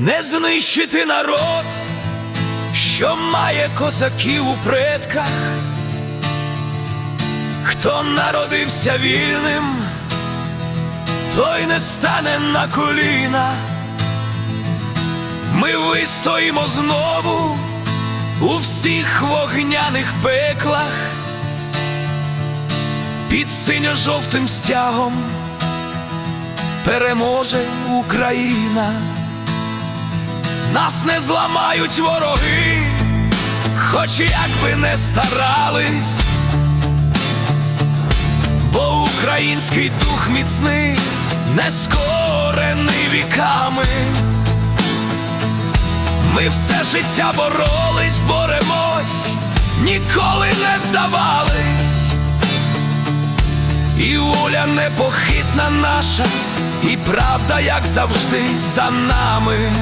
не знищити народ, що має козаків у предках, хто народився вільним, той не стане на коліна. Ми вистоїмо знову у всіх вогняних пеклах під синьо-жовтим стягом переможе Україна. Нас не зламають вороги, хоч як би не старались, бо український дух міцний, не скорений віками. Ми все життя боролись, боремось, ніколи не здавались. І воля непохитна наша, і правда, як завжди, за нами.